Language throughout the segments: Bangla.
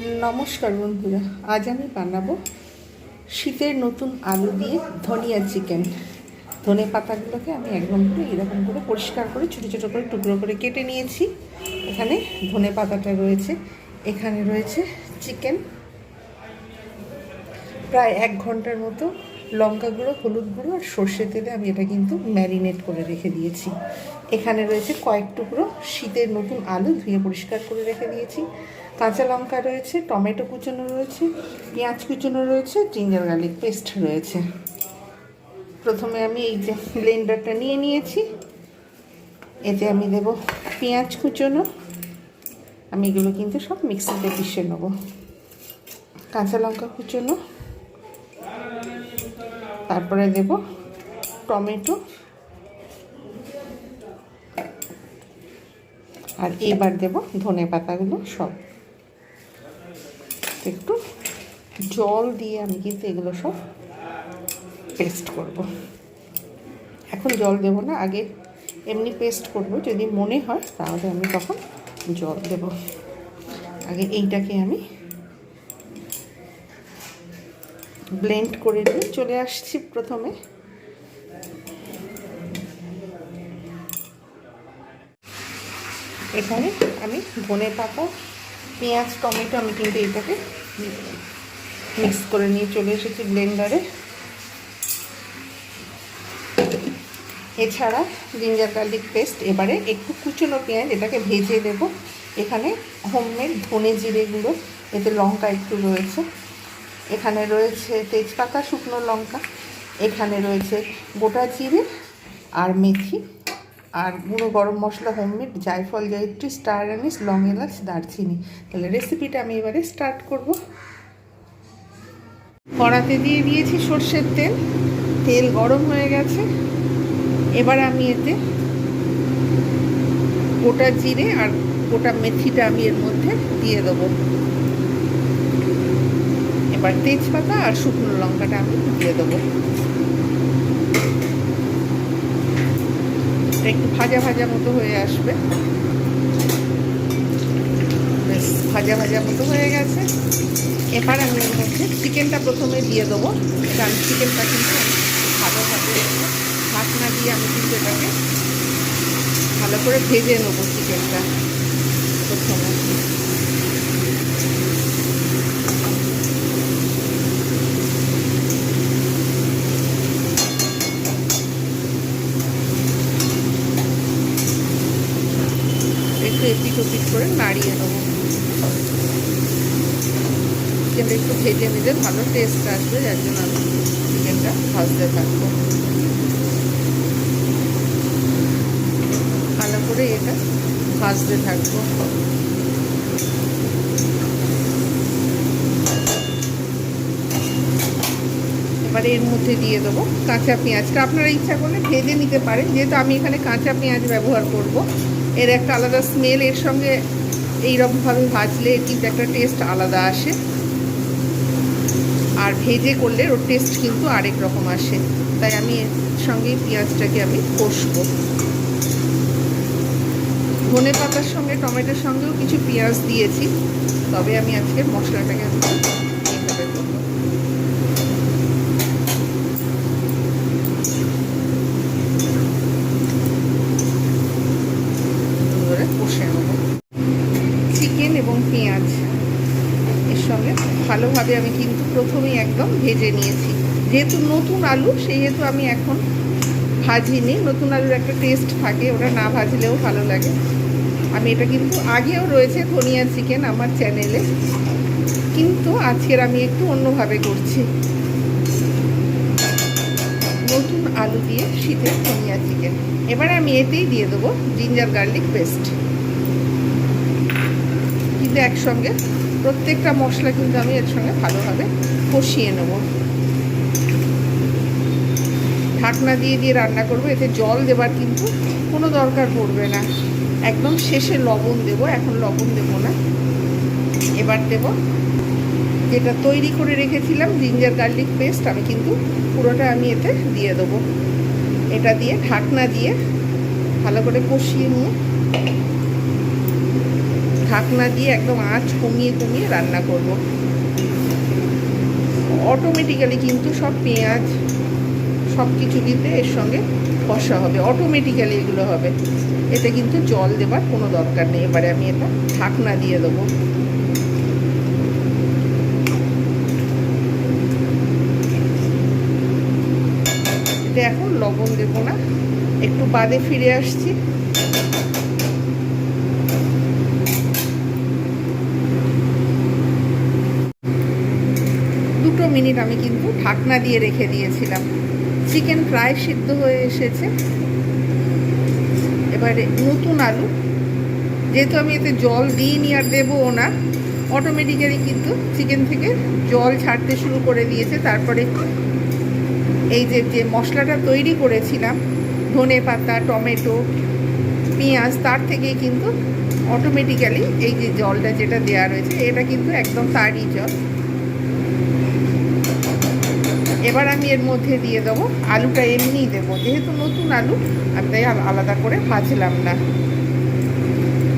নমস্কার বন্ধুরা, আজ আমি বানাবো শীতের নতুন আলু দিয়ে ধনিয়া চিকেন। ধনে পাতাগুলোকে আমি একদম করে এরকম করে পরিষ্কার করে ছোটো ছোটো করে টুকরো করে কেটে নিয়েছি। এখানে ধনে পাতাটা রয়েছে, এখানে রয়েছে চিকেন। প্রায় এক ঘণ্টার মতো লঙ্কা গুঁড়ো, হলুদ গুঁড়ো আর সর্ষে তেলে আমি এটা কিন্তু ম্যারিনেট করে রেখে দিয়েছি। এখানে রয়েছে কয়েক টুকরো শীতের নতুন আলু ধুয়ে পরিষ্কার করে রেখে দিয়েছি। কাঁচা লঙ্কা রয়েছে, টমেটো কুচোনো রয়েছে, পেঁয়াজ কুচোনো রয়েছে, জিঞ্জার গার্লিক পেস্ট রয়েছে। প্রথমে আমি এই যে ব্লেন্ডারটা নিয়ে নিয়েছি। এতে আমি দেব পেঁয়াজ কুচোনো। আমি এগুলো কিন্তু সব মিক্সিতে পিষে নেব। কাঁচা লঙ্কা কুচোনো। তারপরে দেব টমেটো। আর এবার দেব ধনে পাতাগুলো সব। একটু জল দিয়ে আমি কিন্তু এগুলো সব পেস্ট করব। এখন জল দেব না, আগে এমনি পেস্ট করব, যদি মনে হয় তাহলে আমি তখন জল দেব। আগে এইটাকে আমি ব্লেন্ড করে নিয়ে চলে আসছি প্রথমে। এখানে আমি ধনে পাতা পেঁয়াজ, টমেটো আমি কিন্তু এইটাকে মিক্স করে নিয়ে চলে এসেছি ব্লেন্ডারে এছাড়া জিঞ্জার গার্লিক পেস্ট এবারে একটু কুচনো পেঁয়াজ, এটাকে ভেজে দেব এখানে হোমমেড ধনে জিরে গুঁড়ো, এতে লঙ্কা একটু রয়েছে। এখানে রয়েছে তেজপাতা, শুকনো লঙ্কা। এখানে রয়েছে গোটা জিরে আর মেথি। আর গুঁড়ো গরম মশলা হোমমেড জায়ফল, জয়ত্রী স্টার অ্যানিস লং এলাচ, দারচিনি। তাহলে রেসিপিটা আমি এবারে স্টার্ট করব। কড়াতে দিয়ে দিয়েছি সর্ষের তেল। তেল গরম হয়ে গেছে। এবার আমি এতে গোটা জিরে আর গোটা মেথিটা আমি এর মধ্যে দিয়ে দেবো। এবার তেজপাতা আর শুকনো লঙ্কাটা আমি দিয়ে দেবো। একটু ভাজা ভাজা মতো হয়ে আসবে। বেশ, ভাজা ভাজা মতো হয়ে গেছে। এবার আমি এর মধ্যে চিকেনটা প্রথমে দিয়ে দেবো। কারণ চিকেনটা কিন্তু ভালোভাবে ঢাকনা দিয়ে আমি কিন্তু এটাকে ভালো করে ভেজে নেব চিকেনটা প্রথমে একটু এপিট ওপিট করে নাড়িয়ে নেব চিকেনটা একটু ভেজে নিলে ভালো টেস্ট আসবে, যার জন্য আমি চিকেনটা ভাজতে থাকব। ভালো করে এটা ভাজতে থাকব। এবারে এর মধ্যে দিয়ে দেবো কাঁচা পেঁয়াজটা। আপনারা ইচ্ছা করলে ভেজে নিতে পারেন, যেহেতু আমি এখানে কাঁচা পেঁয়াজ ব্যবহার করব। এর একটা আলাদা স্মেল এর সঙ্গে এইরকমভাবে ভাজলে কিন্তু একটা টেস্ট আলাদা আসে। আর ভেজে করলে ওর টেস্ট কিন্তু আরেক রকম আসে। তাই আমি এর সঙ্গে পেঁয়াজটাকে আমি কষবো। ধনে পাতার সঙ্গে টমেটোর সঙ্গেও কিছু পেঁয়াজ দিয়েছি। তবে আমি আজকে মশলাটাকে এইভাবে করব ধরে কষে নেব চিকেন এবং পেঁয়াজ এর সঙ্গে ভালোভাবে আমি কিন্তু প্রথমেই একদম ভেজে নিয়েছি। যেহেতু নতুন আলু, সেহেতু আমি এখন ভাজিনি। নতুন আলুর একটা টেস্ট থাকে, ওটা না ভাজলেও ভালো লাগে। আমি এটা কিন্তু আগেও রয়েছে ধনিয়া চিকেন আমার চ্যানেলে কিন্তু আজকের আমি একটু অন্যভাবে করছি। নতুন আলু দিয়ে শীতের ধনিয়া চিকেন। এবারে আমি এতেই দিয়ে দেবো জিঞ্জার গার্লিক পেস্ট কিন্তু একসঙ্গে। প্রত্যেকটা মশলা কিন্তু আমি এর সঙ্গে ভালোভাবে কষিয়ে নেব। ঢাকনা দিয়ে দিয়ে রান্না করব, এতে জল দেবার কিন্তু কোনো দরকার পড়বে না। একদম শেষে লবণ দেব, এখন লবণ দেব না। এবার দেব যেটা তৈরি করে রেখেছিলাম জিঞ্জার গার্লিক পেস্ট আমি কিন্তু পুরোটা আমি এতে দিয়ে দেবো। এটা দিয়ে ঢাকনা দিয়ে ভালো করে কষিয়ে নিয়ে ঢাকনা দিয়ে একদম আঁচ কমিয়ে কমিয়ে রান্না করব। অটোমেটিক্যালি কিন্তু সব পেঁয়াজ, সব কিছু কিন্তু এর সঙ্গে কষা হবে। অটোমেটিক্যালি এগুলো হবে। এতে কিন্তু জল দেবার কোনো দরকার নেই। এবারে আমি এটা ঢাকনা দিয়ে দেবো। এখন লবণ দেবো না। একটু বাদে ফিরে আসছি। মিনিট আমি কিন্তু ঢাকনা দিয়ে রেখে দিয়েছিলাম। চিকেন প্রায় সিদ্ধ হয়ে এসেছে। এবারে নতুন আলু। যেহেতু আমি এতে জল দিইনি আর দেবও না অটোমেটিক্যালি কিন্তু চিকেন থেকে জল ছাড়তে শুরু করে দিয়েছে। তারপরে এই যে যে মশলাটা তৈরি করেছিলাম, ধনে পাতা, টমেটো, পেঁয়াজ, তার থেকেই কিন্তু অটোমেটিক্যালি এই যে জলটা যেটা দেওয়া রয়েছে, এটা কিন্তু একদম তারই জল। এবার আমি এর মধ্যে দিয়ে দেবো। আলুটা এমনিই দেবো, যেহেতু নতুন আলু আমি তাই আলাদা করে ভাজলাম না।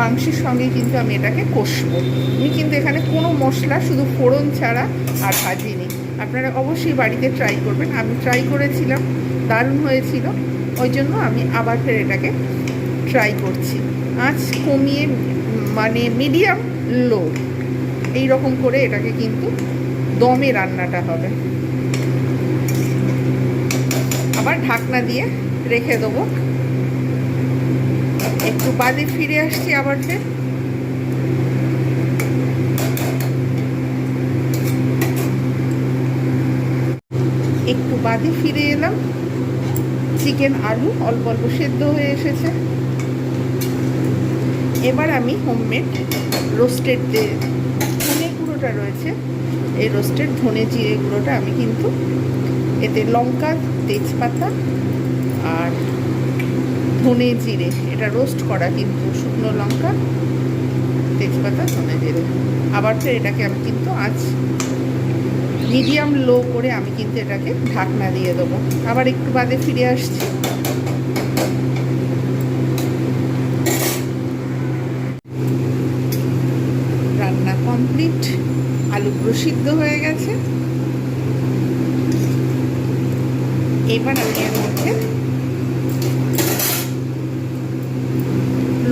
মাংসের সঙ্গে কিন্তু আমি এটাকে কষবো। আমি কিন্তু এখানে কোনো মশলা, শুধু ফোড়ন ছাড়া আর ভাজিনি। আপনারা অবশ্যই বাড়িতে ট্রাই করবেন। আমি ট্রাই করেছিলাম, দারুণ হয়েছিল। ওই জন্য আমি আবার ফের এটাকে ট্রাই করছি। আঁচ কমিয়ে মানে মিডিয়াম লো এই রকম করে এটাকে কিন্তু দমে রান্নাটা হবে। আবার ঢাকনা দিয়ে রেখে দেবো। একটু বাদে ফিরে আসছি আবার ফের। একটু বাদে ফিরে এলাম। চিকেন আলু অল্প অল্প সেদ্ধ হয়ে এসেছে। এবার আমি হোমমেড রোস্টেড যে ধনে গুঁড়োটা রয়েছে, এই রোস্টেড ধনে জিরে গুঁড়োটা আমি কিন্তু এতে লঙ্কা, তেজপাতা আর ধনে জিরে। এটা রোস্ট করা কিন্তু শুকনো লঙ্কা, তেজপাতা, ধনে জিরে। আবার তো এটাকে আমি কিন্তু আজ মিডিয়াম লো করে আমি কিন্তু এটাকে ঢাকনা দিয়ে দেবো। আবার একটু বাদে ফিরে আসছি। রান্না কমপ্লিট আলু প্রসিদ্ধ হয়ে গেছে। এবার আমি এর মধ্যে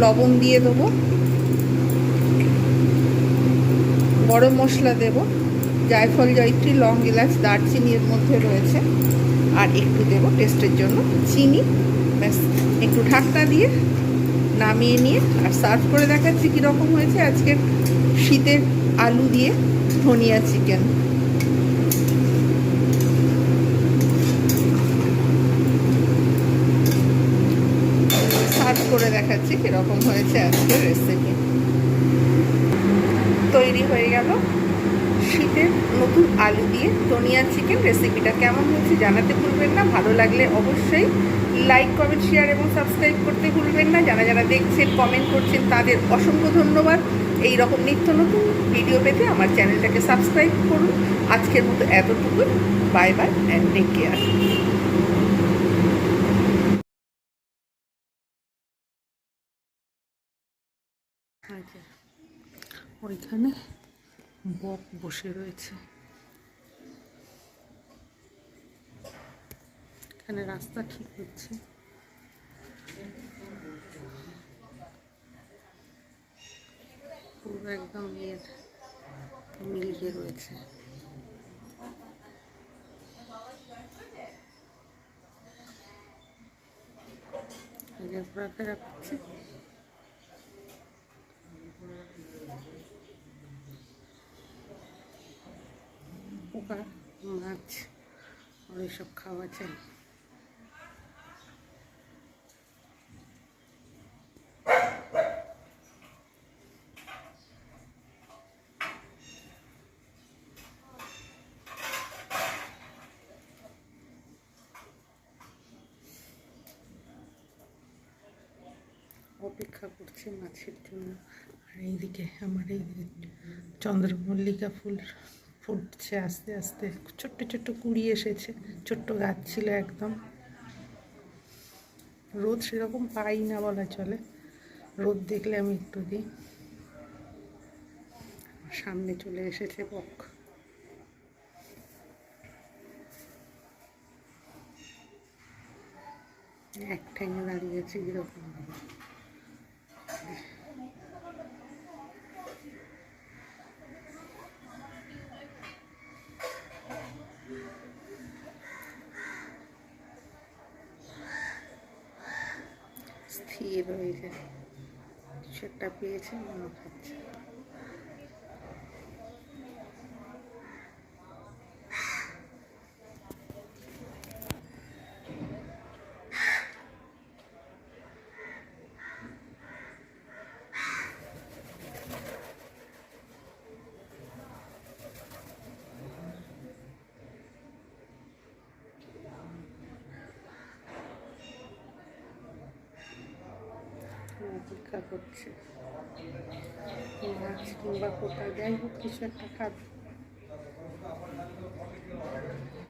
লবণ দিয়ে দেবো। গরম মশলা দেব। জায়ফল, জয়ত্রী, লং এলাচ, দারচিনি এর মধ্যে রয়েছে। আর একটু দেব টেস্টের জন্য চিনি। ব্যাস, একটু ঢাকনা দিয়ে নামিয়ে নিয়ে আর সার্ভ করে দেখাচ্ছি কীরকম হয়েছে আজকের শীতের আলু দিয়ে ধনিয়া চিকেন সার্ভ করে কীরকম হয়েছে আজকের রেসিপি তৈরি হয়ে গেল শীতের নতুন আলু দিয়ে ধনিয়া চিকেন রেসিপিটা কেমন হয়েছে জানাতে ভুলবেন না, ভালো লাগলে অবশ্যই লাইক কমেন্ট শেয়ার এবং সাবস্ক্রাইব করতে ভুলবেন না। যারা যারা দেখছেন কমেন্ট করছেন, তাদের অসংখ্য ধন্যবাদ। এই রকম নিত্য নতুন ভিডিও পেতে আমার চ্যানেলটাকে সাবস্ক্রাইব করুন। আজকের মতো এতটুকু bye bye and take care ওইখানে বক বসে রয়েছে। এখানে রাস্তা ঠিক হচ্ছে। পুরো একদম ইয়ের মিলিয়ে রয়েছে। করছে পোকা মাছ, আর এসব খাওয়া চাই অপেক্ষা করছে মাছের জন্য। আর এইদিকে, আমার এই চন্দ্রমল্লিকা ফুল। ফুটছে আস্তে আস্তে। ছোট্ট ছোট্ট কুড়ি এসেছে, ছোট্ট গাছ ছিল একদম। রোদ সেরকম পাই না বলা চলে। রোদ দেখলে আমি একটু দিই। সামনে চলে এসেছে বক। এক ঠ্যাঙে দাঁড়িয়েছে এরকম। স্থির রয়েছে কিছু একটা পেয়েছে মনে খাচ্ছে অপেক্ষা করছে। কিংবা কোথায় যাই হোক কিছু একটা খাবে।